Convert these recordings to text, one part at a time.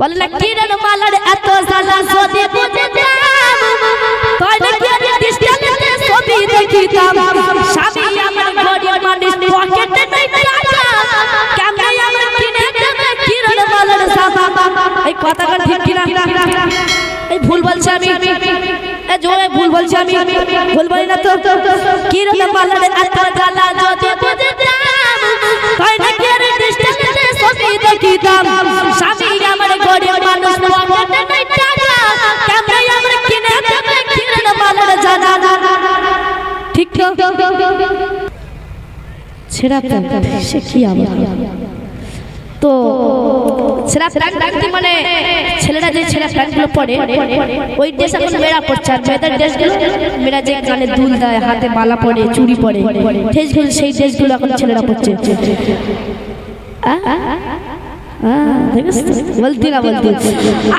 বলে না কিরণ মালার এত জ্বালা যদি বুঝতাম? তাহলে কি আমি ডিস্টেন্সে ছবি দেখিতাম। স্বামী আমার গরিব মানুষ, পকেটে নেই টাকা। কেমনে আমার কিনে দেবে কিরণ মালার সাবা এই কথাটা ঠিক কিনা? এই ভুল বলছি আমি। এই জোরে ভুল বলছি আমি। ভুল বলি না তো। কিরণ মালার এত জ্বালা যদি বুঝতাম? তাহলে কি আমি ডিস্টেন্সে স্বামী আমার মানুষ তো? মানে ছেলেরা যে পরে, ওই আর মেয়েরা হাতে মালা পরে, চুড়ি পরে সেই ড্রেসগুলো এখন ছেলেরা পড়ছে? বলতি না বলতি।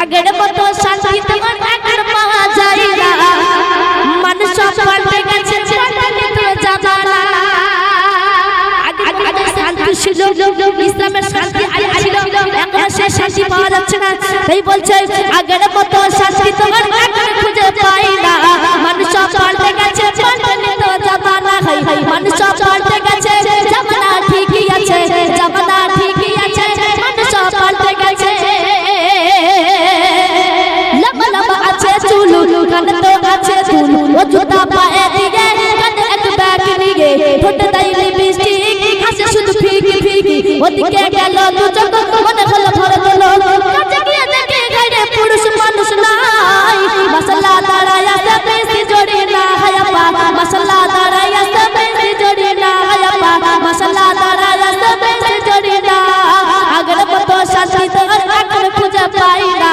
আগের মতো শান্তি তোমার এখন পাওয়া যায় না। মানুষ পাল্টে গেছে ছিল ইসলামের শান্তি ছিল এখন সে শান্তি পাওয়া যাচ্ছে না। তাই বলছে আগের মতো ওদিকে গেল দু চোখ মনে হলো ভরে দিল কাছে গিয়ে দেখে গাইরে পুরুষ মানুষ নাই। মশলা দাঁড়ায় আছে বেশি জড়ি না হায়াপা মশলা দাঁড়ায় আছে বেশি জড়ি না হায়াপা মশলা দাঁড়ায় আছে বেশি জড়ি না। আগের মতো শান্তি তো আর এখন খুঁজে পাই না।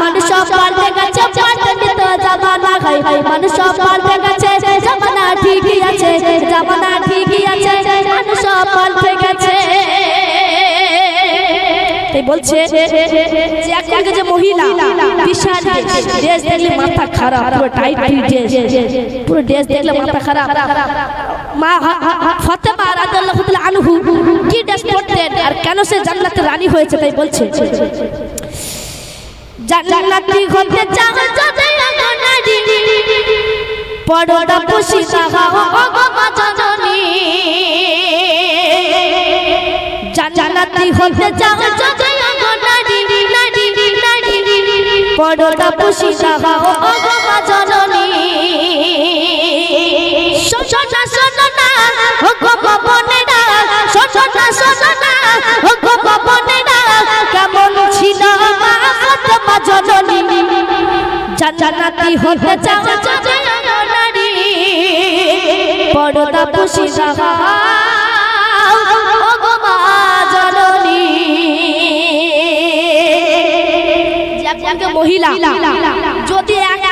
মানুষ পাল্টে গেছে, পাল্টে পাল্টে গেছে, জামানা ঠিকই আছে, জামানা বলছে যে এক আগে যে মহিলা, বিশাল ড্রেস দেখলে মাথা খারাপ, পুরো টাইট ড্রেস পুরো ড্রেস দেখলে মাথা খারাপ। মা ফাতেমা রাদিয়াল্লাহু তাআলা আনহু, কি ড্রেস পরতেন আর কেন সে জান্নাতের রানী হয়েছে তাই বলছে। জান্নাতি হতে চাও যদি আগো নারী পড়োটা পুষি তাহাও অগো মা জননী। জান্নাতি হতে চাও যদি পড়োটা পুষি তাহাও অগো মা জননী। শোষণা শোষণা অগো বাবনেরা শোষণা শোষণা অগো বাবনেরা কেমন ছিল মা জননী। জান্নাতি হতে চাও নারী পর্দা পুষি ওগো যে মহিলা, যদি একটা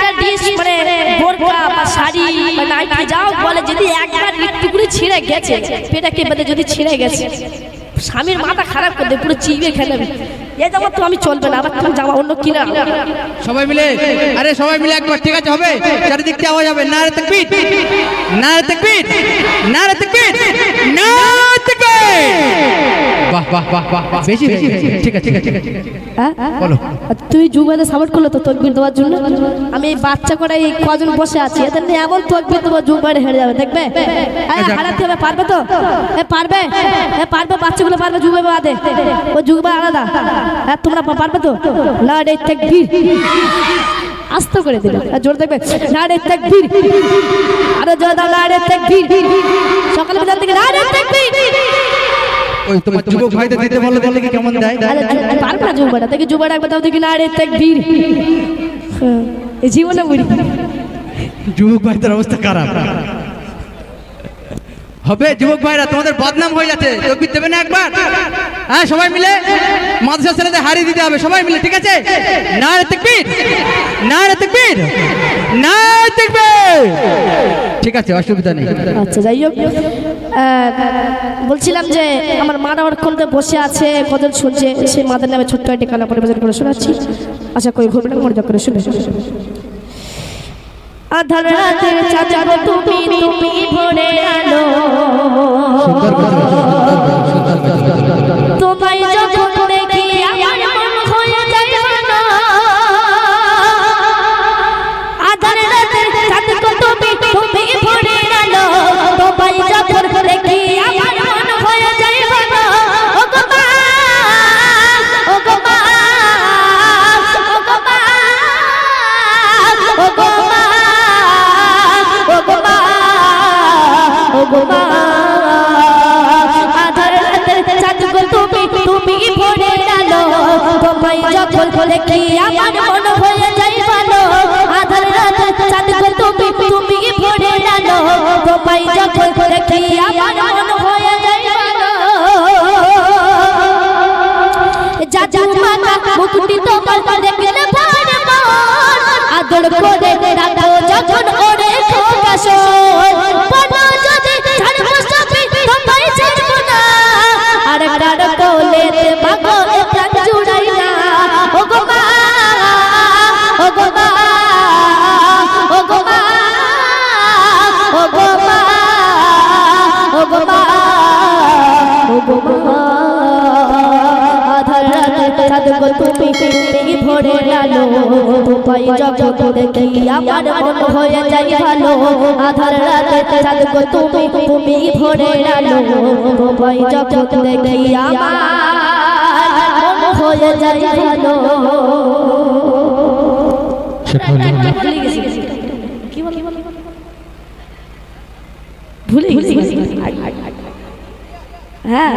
মানে বোরকা বা শাড়ি বা নাইটি যাও, বলে যদি একবার ছিঁড়ে গেছে, পেটাকে বেঁধে যদি ছিঁড়ে গেছে, স্বামীর মাথা খারাপ করে দেবে পুরো চিবিয়ে খেলে এই জামা তো আমি চলবে না, আবার তুমি জামা অন্য কিনা। সবাই মিলে? আরে সবাই মিলে একবার, ঠিক আছে, হবে? চারিদিক থেকে আওয়াজ হবে নারে তাকবীর নারে তাকবীর, নারে বাহ বাহ বাহ বাহ বাহ বেশি বেশি ঠিক আছে ঠিক আছে বলো। আর তুই যুগানে সাপোর্ট করলে তো তকবির দেওয়ার জন্য। আমি এই বাচ্চা করে এই কজন বসে আছি এদের নিয়ে এমন তকবির দেবো যুগবারে হেরে যাবে দেখবে? এই, হারাতে হবে পারবে তো? এ পারবে? এ পারবে বাচ্চাগুলো পারবে যুগবে বাদে। ও যুগবা আলাদা। হ্যাঁ তোমরা পারবে তো? না রে তকবির। আস্ত করে দিল। আর জোর দেখবে। না রে তকবির। আরও জোর দাও না রে তকবির। সকালে বেলা থেকে না রে তকবির। ওই তোমার যুবক ভাইদের দিতে বলো দেখলে কি কেমন দেয় পারবে না যুবটা দেখি যুবটা একবার দাও দেখি না আরে তাকবীর হ্যাঁ, এই জীবনে বুড়ি যুবক ভাইদের অবস্থা খারাপ হবে, যুবক ভাইরা, তোমাদের বদনাম হয়ে যাচ্ছে। তকবির দেবে না একবার? হ্যাঁ সবাই মিলে মাদ্রাসা ছেলেদের হারিয়ে দিতে হবে, সবাই মিলে, ঠিক আছে? না রে তকবির না রে তকবির না তকবির। ঠিক আছে, অসুবিধা নেই। আচ্ছা যাই হোক। বলছিলাম যে আমার মারা অনেকক্ষণ ধরে বসে আছে কজন শুনছে সেই মাদের নামে ছোট্ট একটি কানা পরিবেশন করে শোনাচ্ছি। আশা করি না মর্যাদা করে শুনে আধার চাঁদ তুমি তুমি। গো মা আধার রাতের চাঁদ গো, তুমি তুমি ভরে গেলো তোমায় যখন দেখি আমার মন হয়ে যায় ভালো? আধার রাতের চাঁদ গো, তুমি তুমি ভরে গেলো তোমায় যখন দেখি আমার আদর করে যখন ওরে খোকাশো তুমি তুমি ভরে আলো তোমায় জগৎ দেখি আমার মন হয়ে যাই ভালো আধার রাতে চাঁদ তুমি তুমি ভরে আলো তোমায় জগৎ দেখি আমার মন হয়ে যাই ভালো। ভুলে গেছি হ্যাঁ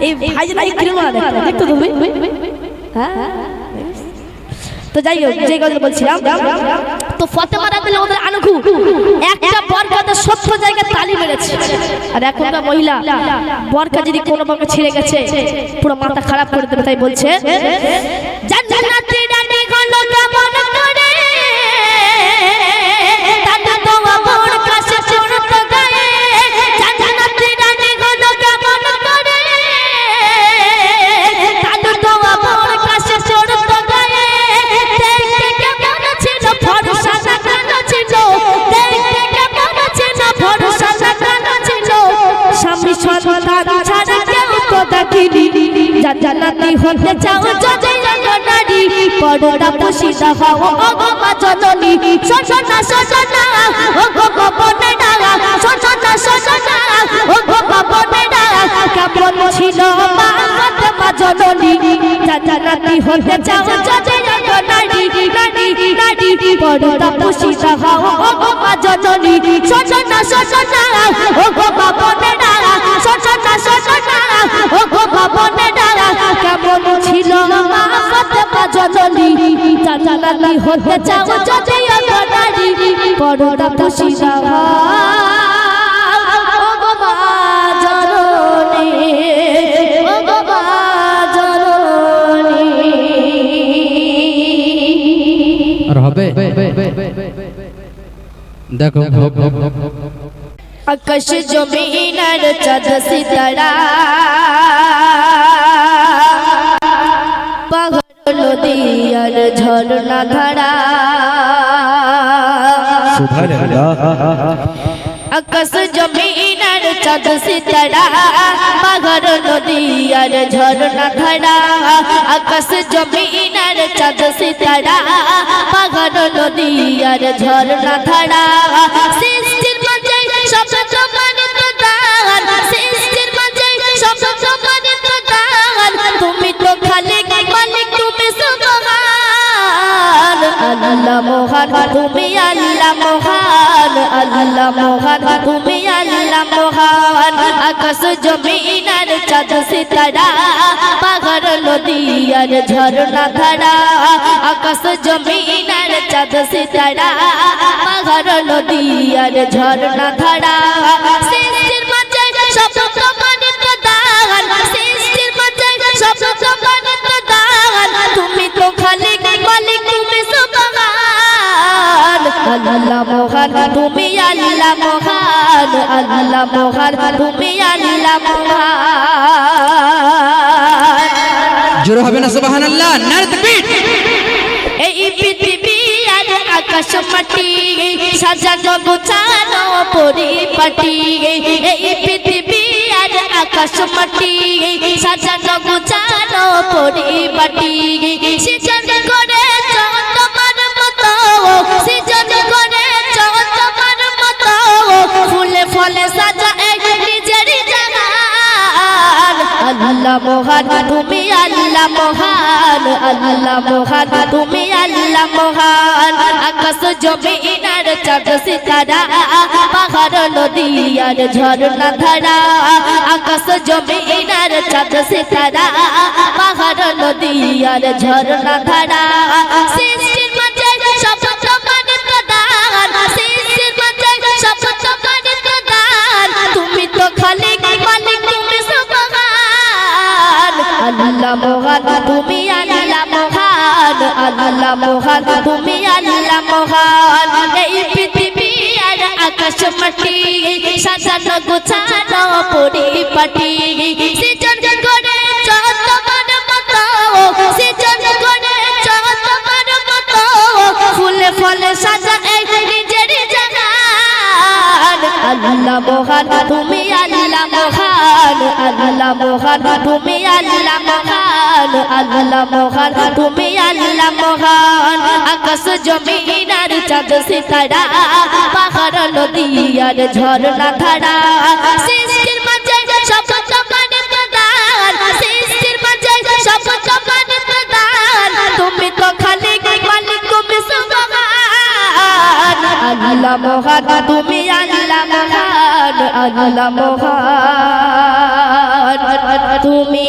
এই ভাই দেখতে তুমি হ্যাঁ তো যাই হোক যে কথা বলছিলাম, তো ফতেমা রাদিল ওদের আনুকু একটা বরকাতে সত্য জায়গায় তালি মেরেছে। আর মহিলা, বরকা যদি কোনো ভাবে ছিঁড়ে গেছে, পুরো মাথা খারাপ করে দেবে, তাই বলছে, জান্নাতি হতে চাও যদি নারী পর্দা পুষিতা হও ও গো মা জননী সজনা সজনা, ও গো গোপনে ডালা। সজনা সজনা, ও গো গোপনে ডালা। কেমন ছিল মা কত মা জননী জান্নাতি হতে চাও যদি নারী নারী নারী পর্দা পুষিতা হও ও গো মা জননী সজনা সজনা, ও গো হতে চাও যদি নারী পর্দা পুষিতা হও ও গো মা জননী ও গো মা জননী। আর হবে? দেখো আকাশ জমিন আর চাঁদ সিতারা। নদী আর ঝর্ণা ধারা। আকাশ জমিন আর চাঁদ সিতারা পাহাড় নদী আর ঝর্ণা ধারা। আকাশ জমিন আর চাঁদ সিতারা পাহাড় নদী আর ঝর্ণা ধারা। আল্লাহ মহান, তুমি আল্লাহ মহান আল্লাহ মহান, তুমি আল্লাহ মহান। আকাশ জমিন আর চাঁদ সিতারা, পাহাড় নদী আর ঝর্ণা ধারা। আকাশ জমিন আর চাঁদ সিতারা, পাহাড় নদী আর ঝর্ণা ধারা। সৃষ্টির মাঝে সব আল্লাহ মহান তুমি আল্লাহ মহান আল্লাহ মহান তুমি আল্লাহ মহান। জোরে হবে না সুবহানাল্লাহ নারে তাকবীর। এই পৃথিবী আর আকাশ মাটি সাজানো গোছানো পরিপাটি। এই পৃথিবী আর আকাশ মাটি সাজানো গোছানো পরিপাটি। সৃজন করে তোমার মতো ফুলে ফলে সাজা এক নিজের জাগান আল্লাহ মহান, তুমি আল্লাহ মহান। আল্লাহ মহান, তুমি আল্লাহ মহান। আকাশ জমিনার চাঁদ সিতারা, পাহাড় নদী আর ঝর্ণা ধারা। আকাশ জমিনার চাঁদ সিতারা, পাহাড় নদী আর ঝর্ণা ধারা। সৃষ্টির মাঝে সব আল্লাহ মহান তুমি আল্লাহ মহান। এই পৃথিবী আর আকাশ মাটি সাজানো গোছানো পরিপাটি। সৃজন আল্লাহ মহান, তুমি আল্লাহ মহান আল্লাহ মহান, তুমি আল্লাহ মহান আল্লাহ মহান, তুমি আল্লাহ মহান। আকাশ জমিন আর চাঁদ সিতারা, পাহাড় নদী আর ঝর্ণা ধারা আল্লাহ মহান, তুমি আল্লাহ মহান আল্লাহ মহান। তুমি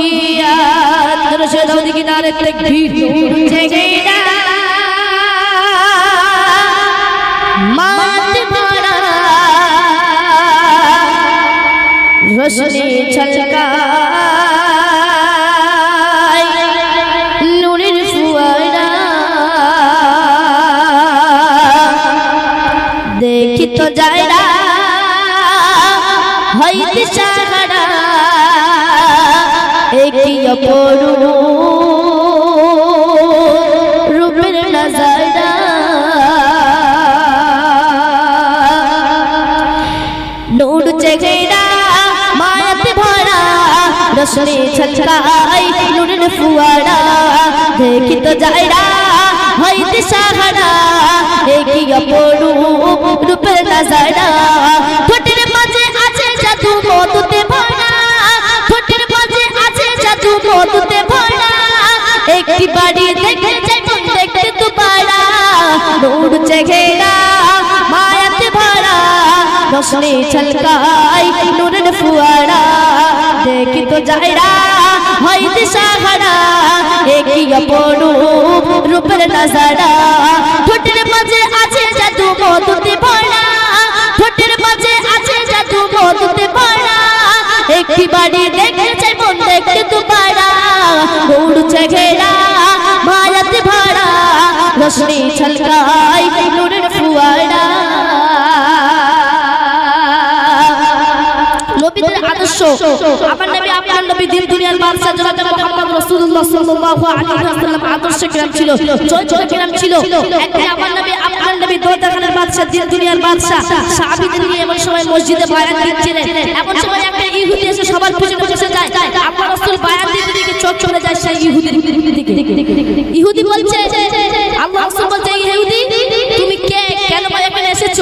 মহামহিয়ান দর্শক দাও দিকে নারে তাকবীর জেগে না মাত ভরা। রোশনি ছলকায়। হইতে সাহারা, একটি অপরূপ রূপের নজারা নূর চেহারা, মায়াত ভরা, রসনে ছলকাই নূরের ফুয়ারা। দেখি তো যায়রা হইতে সাহারা অপরূপ রূপের নজারা মাঝে আছে মধুতে ভরা। অপরূপ রূপের নজারা, ঠোঁটের মাঝে আছে জাদু মধুতে ভরা। ঠোঁটের মাঝে ফুয়ারা। নবীদের আদর্শ, আমার নবী নবী দিন দুনিয়ার বাদশা ছিল বাদশা এমন সময় মসজিদে বয়ান দিচ্ছিলেন। এমন সময় একটা ইহুদি এসে সবার পিছনে যায়। রাসূল বয়ান দিতে দিকে চোখ চলে যায় সেই ইহুদি বলছে রাসূল বলছে ইহুদি, তুমি কে? কেন এসেছ?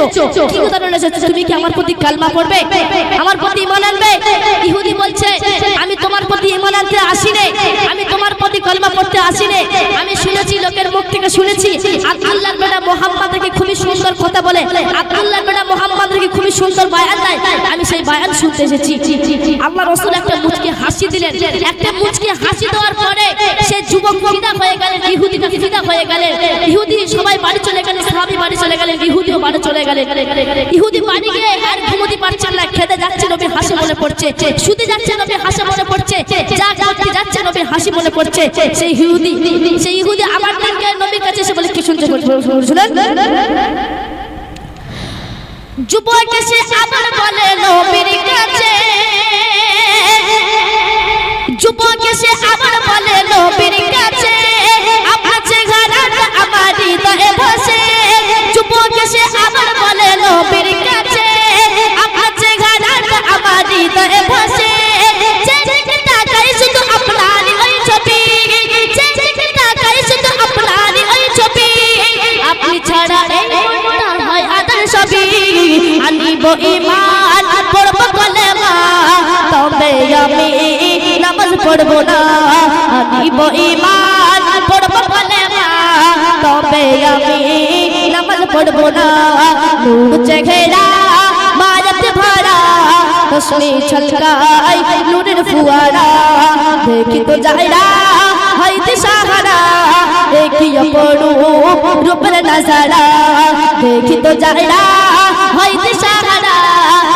কি কারণে এসেছ? তুমি কি আমার প্রতি কালমা পড়বে? আমার প্রতি ঈমান আনবে? ইহুদি বলছে, আমি তোমার প্রতি ঈমান আনতে আসিনি। আমি তোমার প্রতি কলমা পড়তে আসিনি। আমি শুনেছি, লোকের মুখ থেকে শুনেছি। আর আল্লাহর বেটা মোহাম্মদ খুবই সুন্দর কথা বলে। আল্লাহর বেটা মোহাম্মদ খুবই সুন্দর বায়ান দেয় আমি সেই বায়ান শুনতে এসেছি আল্লাহ রাসূল একটা মুচকি হাসি দিলেন একটা মুচকি হাসি দেওয়ার পরে সে যুবক ফিদা হয়ে গেলেন ইহুদিটা ফিদা হয়ে গেলেন ইহুদি সবাই বাড়ি চলে গেলেন সাহাবী বাড়ি চলে গেলেন ইহুদিও বাড়ি চলে গেলেন ইহুদি বাড়ি গিয়ে আর ঘুমোতে পারছেন না খেতে যাচ্ছে নবী হাসি মনে পড়ছে শুতে যাচ্ছে নবী হাসি মনে পড়ছে যা করতে যাচ্ছে নবী হাসি মনে পড়ছে সেই ইহুদি সেই ইহুদি আমার দিনকে নবীর কাছে এসে বলে কি শুনতে শুনেন যুবক এসে আবার বলে, নবীর কাছে। যুবক এসে আবার বলে, নবীর কাছে। আপনার চেহারাটা আমার হৃদয়ে বসে যুবক এসে আবার বলে, নবীর কাছে। আপনার চেহারাটা আমার হৃদয়ে বসে যে দিকে আনিব ইমান পড়ব কলেমা, তবে আমি নামাজ পড়ব না। আনিব ইমান পড়ব কলেমা, তবে আমি নামাজ পড়ব না। নূর চেহারা মারত ভরা তসমি ছলকাই নূরের ফুয়ারা। দেখি তো দেখি অপরূপ রূপের দেখি তো যাইরা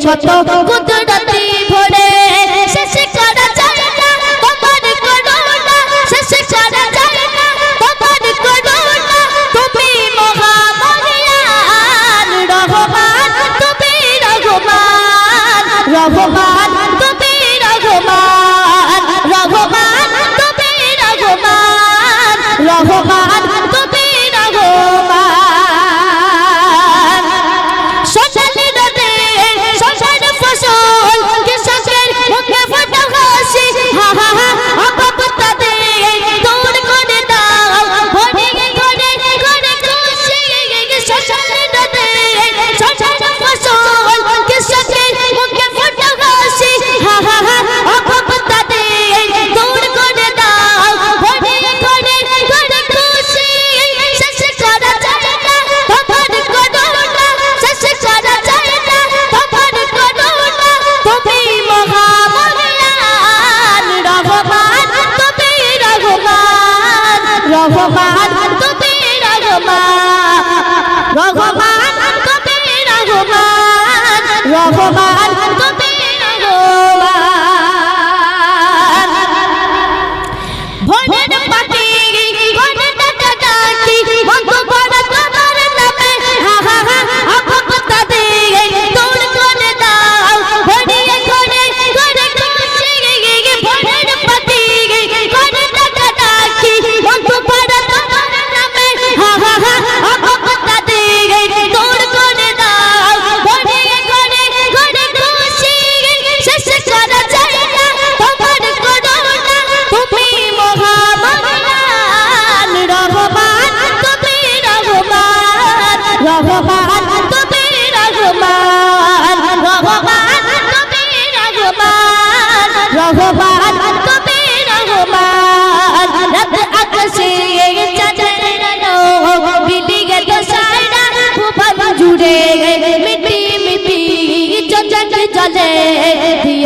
ছোট রঘবান তুমি রঘবান রঘবান তুমি রঘবান রঘবান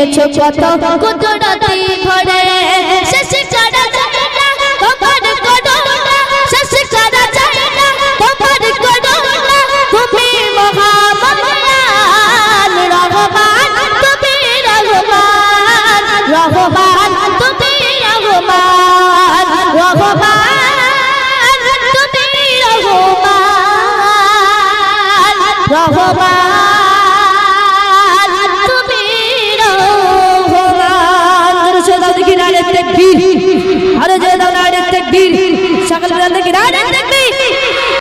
দিয়েছ কত কত রাতে ঘর